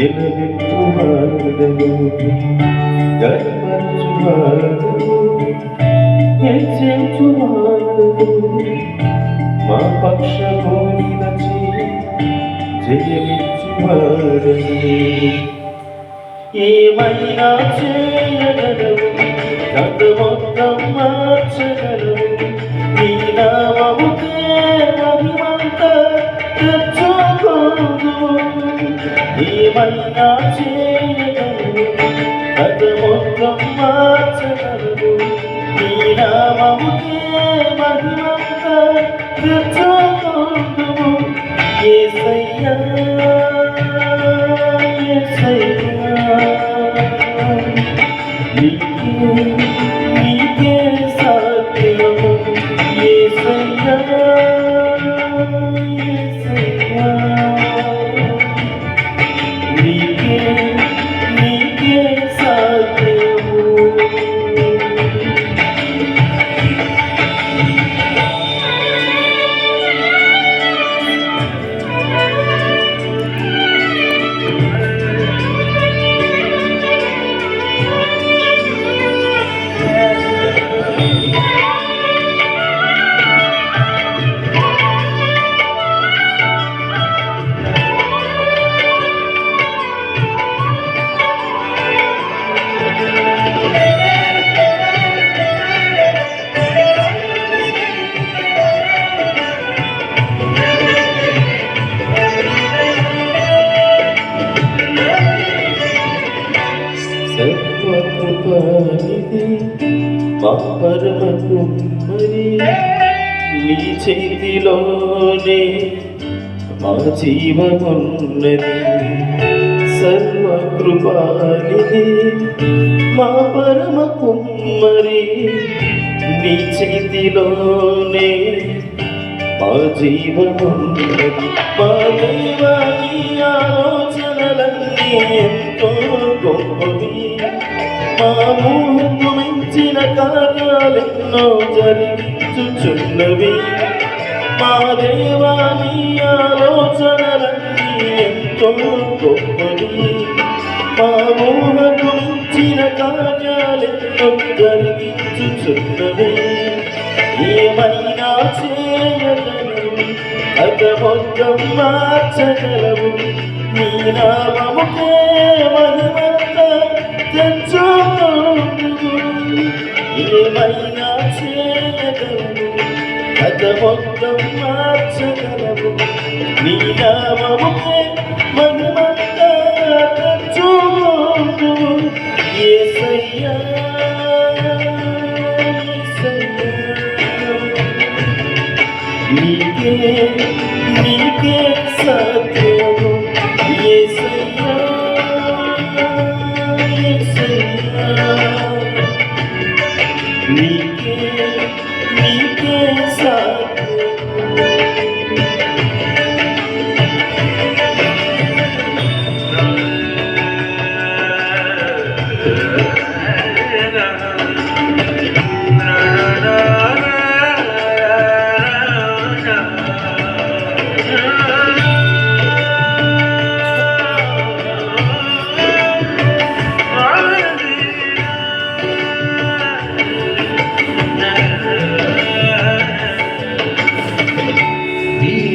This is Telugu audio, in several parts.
నిలబెట్టువాడు గర్పరచువాడు హెచ్చించువాడు మా పక్షము నిలచి జయమిచ్చువాడు ఏమైనా చేయగలవు గత మొత్తం మార్చగలవు నీ నామముకే మహిమంత తెచ్చుకోదు ఏమైనా చేయగలవు? గత మొత్తం మార్చగలవు. నీ నామముకే మహిమంత తెచ్చుకోదు ఏసయ్యా. నీకే మా పరమ కుమ్మరి నీ చేతిలోనే మా జీవమున్నది. సర్వకృపానిధి మా పరమ కుమ్మరి నీ చేతిలోనే మా జీవమున్నది. మా దైవాన్ని ఆలోచనలన్నీ ఎంతో గొప్పవి. మా ఊహకు జరిగించుచున్నవి. మా దేవాని ఆలోచనలన్నీ ఎంతో గొప్పవి. మా ఊహకు మించిన కార్యాలెన్నో జరిగించుచున్నవి. ఏమైనా చేయగలవు? అత మొత్తం మార్చగలవు. నీ నామముకే మహిమంత తెచ్చు ఏమైనా చేయగలవు? కథ మొత్తం మార్చగలవు. నీ నామముకే మనమంతా తెచ్చుకోదు ఏ సయ్యా నీకే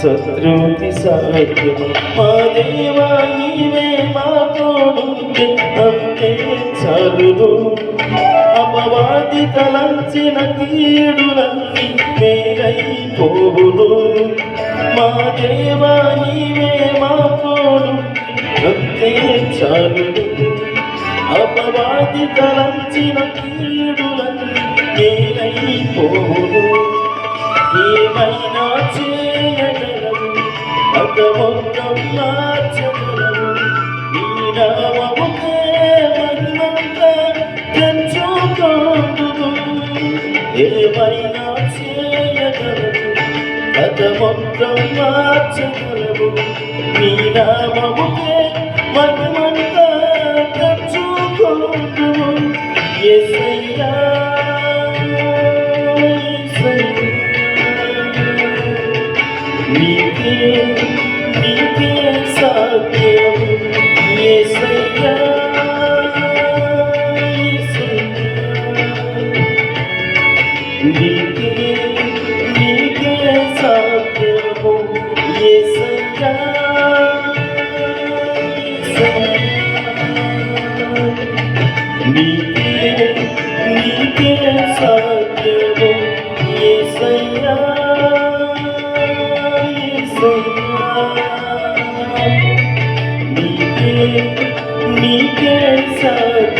శత్రువుకి సాధ్యం మా దేవా నీవే మా తోడుంటే అంతే చాలును అపవాది తలంచిన కీడులన్నీ మేలైపోవును మా దేవా నీవే మా తోడు అంతే చాలును అపవాది తలంచిన కీడులన్నీ మేలైపోవును ఏమైనా చే అత మొత్తం మార్చగలవు నీ నామముకే మహిమంతా తెచ్చుకోదువు ఏమైనా చేయగలవు అత మొత్తం మార్చగలవు నీ నామముకే మహిమంతా తెచ్చుకోదువు యేసయ్యా నీకే నీకే నీకే నీకే సాధ్యము యేసయ్యా యేసయ్యా నీకే నీకే సాధ్యము